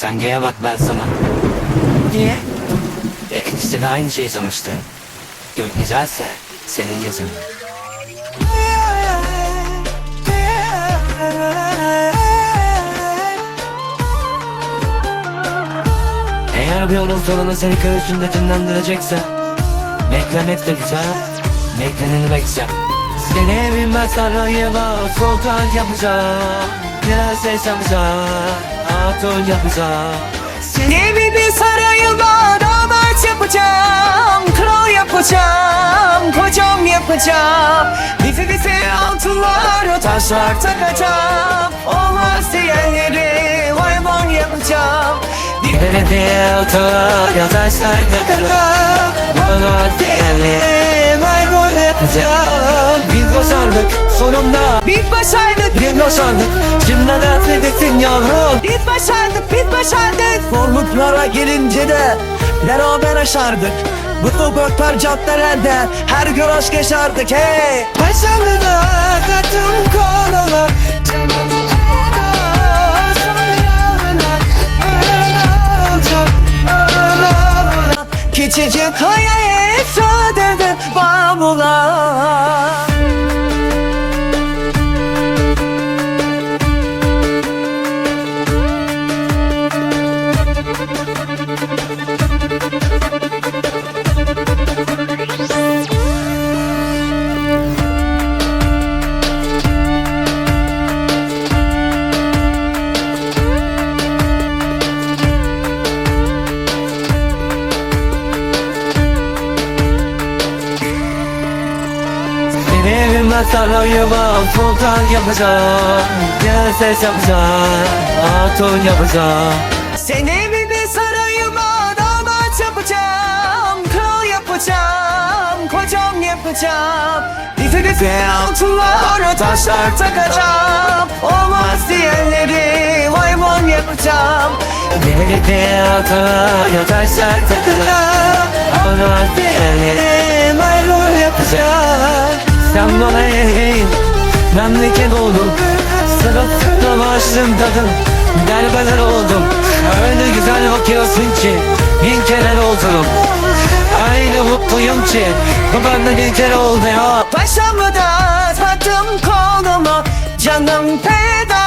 G'ye bak ben sana. Niye? E, ikisi de aynı şey sonuçta. Gök güzelse senin yazın. Eğer bir onun sonunu seni köşünde dinlendirecekse Beklemek de güzel Bekleneni bekleyeceğim Seni bilmez sarayıma sultan yapacağım Prenses yapacağım Hatun yapacağım Seni bir sarayıma damat yapacağım. Kral yapacağım Kocam yapacağım. Bizi bizi altınlar taşlar takacağım. Olmaz diyenleri maymun yapacağım. De otur Yataşlar yakarım Bana değerli Maymun yapacağım. Biz başardık sonunda. Biz başardık. Bir başardık. Şimdi affedetsin yavrum? Biz başardık biz başardık. Zorluklara gelince de beraber aşardık. Bu sokaklar caddelerde her gün aşk yaşardık. Hey! Başardık Katım koluma Küçücük hayal evime sarayıma sultan yapacağım. Prenses yapacağım. Hatun yapacağım. Seni evime sarayıma damat yapacağım. Kral yapacağım. Kocam yapacağım. Bizi bizi altınlar taşlar takacağım. Olmaz diyenleri maymun yapacağım. Beni de atağa yataşlar takılar Ona değerli maymun yapacağım. Sen bana Memleket oldum. Sınıf savaştım tadım Derbeler oldum. Öyle güzel bakıyorsun ki Bin kere oldum Aynı mutluyum ki Bu bende bir kere oldu ya. Paşamı da taktım koluma. Canım feda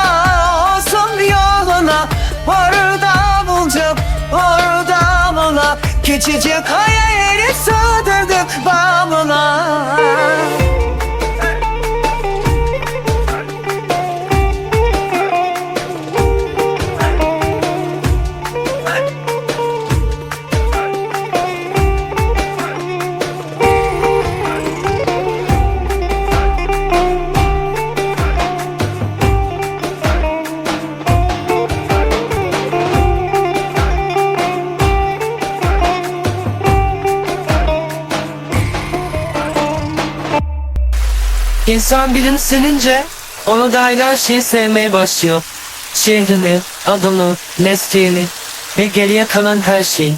olsun yoluna. Orada bulacağım orada bula. Küçücük hayali İnsan birini senince onu dair her şeyi sevmeye başlıyor. Şehrini, adını, mesleğini ve geriye kalan her şeyi.